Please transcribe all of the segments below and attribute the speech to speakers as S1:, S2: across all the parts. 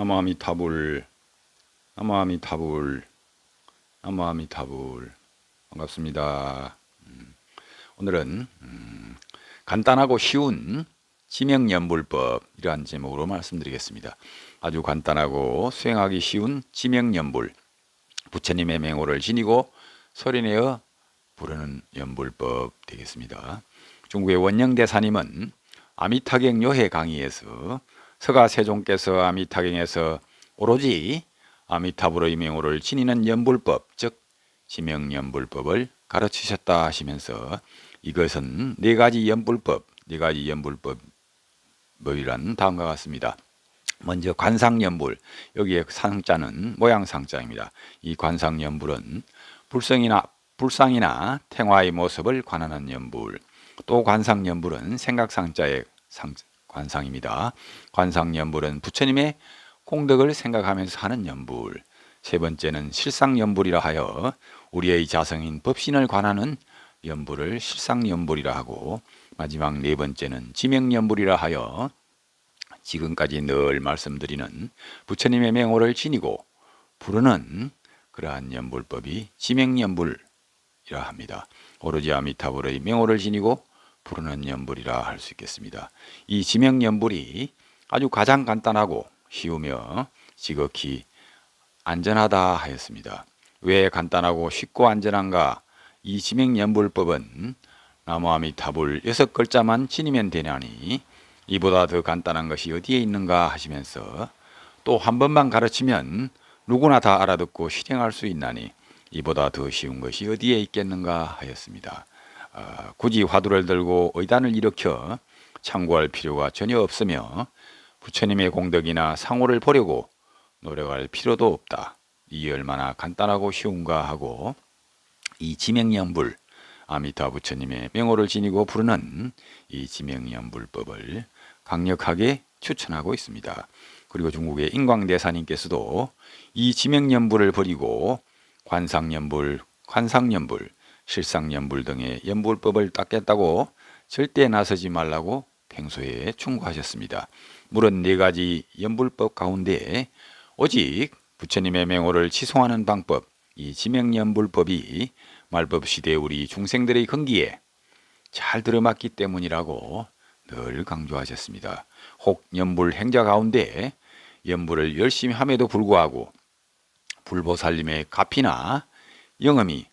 S1: 나무아미타불 나무아미타불 나무아미타불 반갑습니다. 음, 오늘은 음, 간단하고 쉬운 지명연불법 이러한 제목으로 말씀드리겠습니다. 아주 간단하고 수행하기 쉬운 지명연불 부처님의 맹호를 지니고 소리내어 부르는 연불법 되겠습니다. 중국의 원영대사님은 아미타경 요해 강의에서 서가 세종께서 아미타경에서 오로지 아미타불의 명호를 지니는 연불법 즉 지명연불법을 가르치셨다 하시면서 이것은 네 가지 연불법 네 가지 연불법이란 다음과 같습니다. 먼저 관상연불 여기에 상자는 모양 상자입니다. 이 관상연불은 불성이나 불상이나 태화의 모습을 관하는 연불 또 관상연불은 생각상자의 상, 관상입니다. 관상 연불은 부처님의 공덕을 생각하면서 하는 연불 세 번째는 실상 연불이라 하여 우리의 자성인 법신을 관하는 연불을 실상 연불이라 하고 마지막 네 번째는 지명 연불이라 하여 지금까지 늘 말씀드리는 부처님의 맹호를 지니고 부르는 그러한 연불법이 지명연불이라 합니다. 오로지 아미타불의 맹호를 지니고 부르는 연불이라 할 수 있겠습니다. 이 지명 연불이 아주 가장 간단하고 쉬우며 지극히 안전하다 하였습니다. 왜 간단하고 쉽고 안전한가? 이 지명 연불법은 나무아미타불 여섯 글자만 지니면 되냐니 이보다 더 간단한 것이 어디에 있는가 하시면서 또 한 번만 가르치면 누구나 다 알아듣고 실행할 수 있나니 이보다 더 쉬운 것이 어디에 있겠는가 하였습니다. 어, 굳이 화두를 들고 의단을 일으켜 참고할 필요가 전혀 없으며 부처님의 공덕이나 상호를 보려고 노력할 필요도 없다. 이 얼마나 간단하고 쉬운가 하고 이 지명연불 아미타 부처님의 명호를 지니고 부르는 이 지명연불법을 강력하게 추천하고 있습니다. 그리고 중국의 인광대사님께서도 이 지명연불을 버리고 관상연불, 관상연불, 실상연불 등의 연불법을 닦겠다고 절대 나서지 말라고 평소에 충고하셨습니다. 물은 네 가지 연불법 가운데 오직 부처님의 맹호를 치송하는 방법, 이 지명연불법이 말법 시대 우리 중생들의 근기에 잘 들어맞기 때문이라고 늘 강조하셨습니다. 혹 연불 행자 가운데 연불을 열심히 함에도 불구하고 불보살님의 가피나 영험이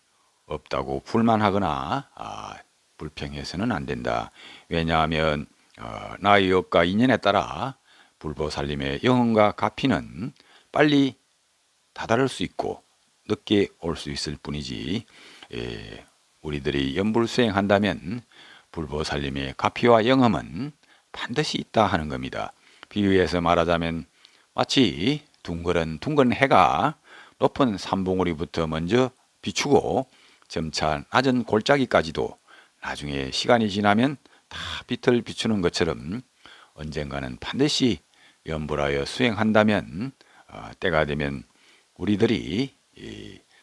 S1: 없다고 불만하거나 아, 불평해서는 안 된다. 왜냐하면 어, 나의 업과 인연에 따라 불보살님의 영혼과 가피는 빨리 다다를 수 있고 늦게 올 수 있을 뿐이지 예, 우리들이 연불 수행한다면 불보살님의 가피와 영험은 반드시 있다 하는 겁니다. 비유해서 말하자면 마치 둥그런 둥근 해가 높은 산봉우리부터 먼저 비추고 점차 낮은 골짜기까지도 나중에 시간이 지나면 다 빛을 비추는 것처럼 언젠가는 반드시 연불하여 수행한다면 어, 때가 되면 우리들이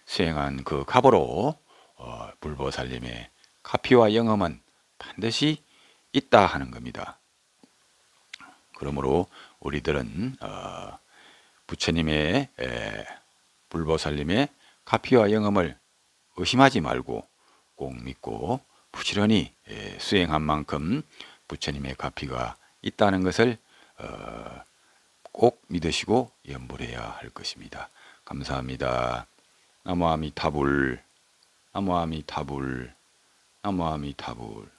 S1: 수행한 그 갑으로 어, 불보살님의 카피와 영험은 반드시 있다 하는 겁니다. 그러므로 우리들은 어, 부처님의 에, 불보살님의 카피와 영험을 의심하지 말고 꼭 믿고 부지런히 에, 수행한 만큼 부처님의 가피가 있다는 것을 어, 꼭 믿으시고 연불해야 할 것입니다. 감사합니다. 나무아미타불 나무아미타불 나무아미타불